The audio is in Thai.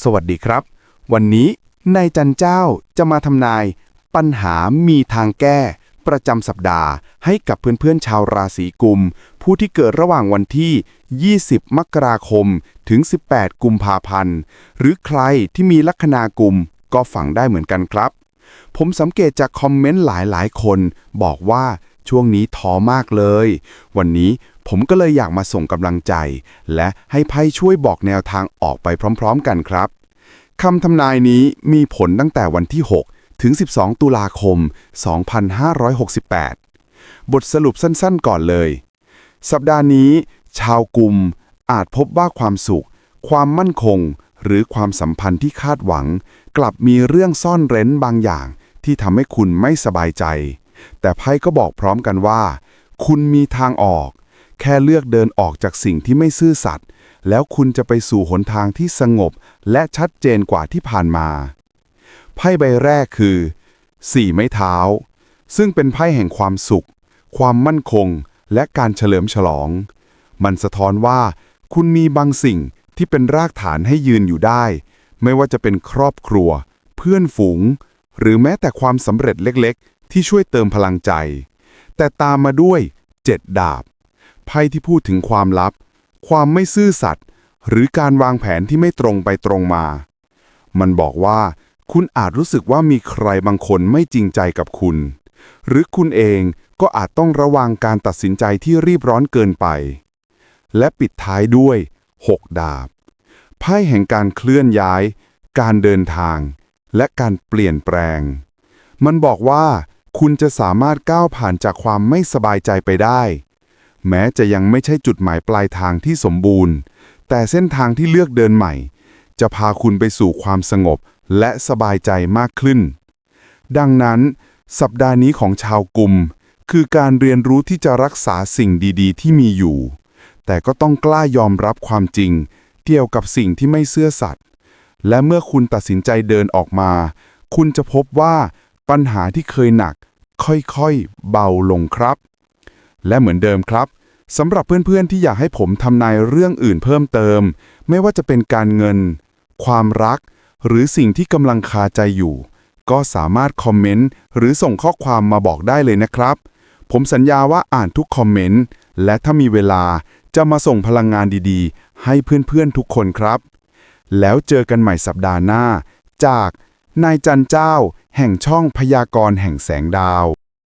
สวัสดีครับ วันนี้นายจันเจ้าจะมาทำนาย ปัญหามีทางแก้ ประจำสัปดาห์ให้กับเพื่อนๆชาวราศีกุม ผู้ที่เกิดระหว่างวันที่ 20 มกราคม ถึง 18 กุมภาพันธ์ หรือใครที่มีลัคนากุมก็ฝังได้เหมือนกันครับ ผมสังเกตจากคอมเมนต์หลายๆ คน บอกว่าช่วงนี้ท้อมากเลย วันนี้ ผมก็เลยอยากมาส่งกำลังใจ และให้ไพ่ช่วยบอกแนวทางออกไปพร้อม ๆ กันครับคำทำนายนี้มีผลตั้งแต่วันที่ 6 ถึง 12 ตุลาคม 2568 บทสรุปสั้นๆ ก่อนเลย สัปดาห์นี้ ชาวกุมอาจพบว่าความสุข ความมั่นคง หรือความสัมพันธ์ที่คาดหวัง กลับมีเรื่องซ่อนเร้นบางอย่าง ที่ทำให้คุณไม่สบายใจ แต่ไพ่ก็บอกพร้อมกันว่า คุณมีทางออก แค่เลือกเดินออกจากสิ่งที่ไม่ซื่อสัตย์แล้วคุณจะไปสู่หนทางที่สงบและชัดเจนกว่าที่ผ่านมา ไพ่ใบแรกคือสี่ไม้เท้า ซึ่งเป็นไพ่แห่งความสุข ความมั่นคง และการเฉลิมฉลอง มันสะท้อนว่า คุณมีบางสิ่งที่เป็นรากฐานให้ยืนอยู่ได้ ไม่ว่าจะเป็นครอบครัว เพื่อนฝูง หรือแม้แต่ความสำเร็จเล็กๆ ที่ช่วยเติมพลังใจ แต่ตามมาด้วยเจ็ดดาบ ไพ่ที่พูดถึงความลับ ความไม่ซื่อสัตย์หรือการวางแผนที่ไม่ตรงไปตรงมา มันบอกว่า คุณอาจรู้สึกว่ามีใครบางคนไม่จริงใจกับคุณ หรือคุณเองก็อาจต้องระวังการตัดสินใจที่รีบร้อนเกินไป และปิดท้ายด้วย 6 ดาบ ไพ่แห่งการเคลื่อนย้าย การเดินทาง และการเปลี่ยนแปลง มันบอกว่า คุณจะสามารถก้าวผ่านจากความไม่สบายใจไปได้ แม้จะยังไม่ใช่จุดหมายปลายทางที่สมบูรณ์ แต่เส้นทางที่เลือกเดินใหม่ จะพาคุณไปสู่ความสงบและสบายใจมากขึ้น ดังนั้น สัปดาห์นี้ของชาวกลุ่ม คือการเรียนรู้ที่จะรักษาสิ่งดีๆ ที่มีอยู่ แต่ก็ต้องกล้ายอมรับความจริง เกี่ยวกับสิ่งที่ไม่เซื่อสัตย์และเมื่อคุณตัดสินใจเดินออกมา คุณจะพบว่าปัญหาที่เคยหนัก ค่อยๆ เบาลงครับ และเหมือนเดิมครับสำหรับเพื่อนๆที่อยากให้ผมทำนายเรื่องอื่นเพิ่มเติม ไม่ว่าจะเป็นการเงิน ความรัก หรือสิ่งที่กำลังคาใจอยู่ ก็สามารถคอมเมนต์หรือส่งข้อความมาบอกได้เลยนะครับ ผมสัญญาว่าอ่านทุกคอมเมนต์และถ้ามีเวลาจะมาส่งพลังงานดีๆ ให้เพื่อนๆทุกคนครับ แล้วเจอกันใหม่สัปดาห์หน้า จากนายจันเจ้า แห่งช่องพยากรณ์แห่งแสงดาว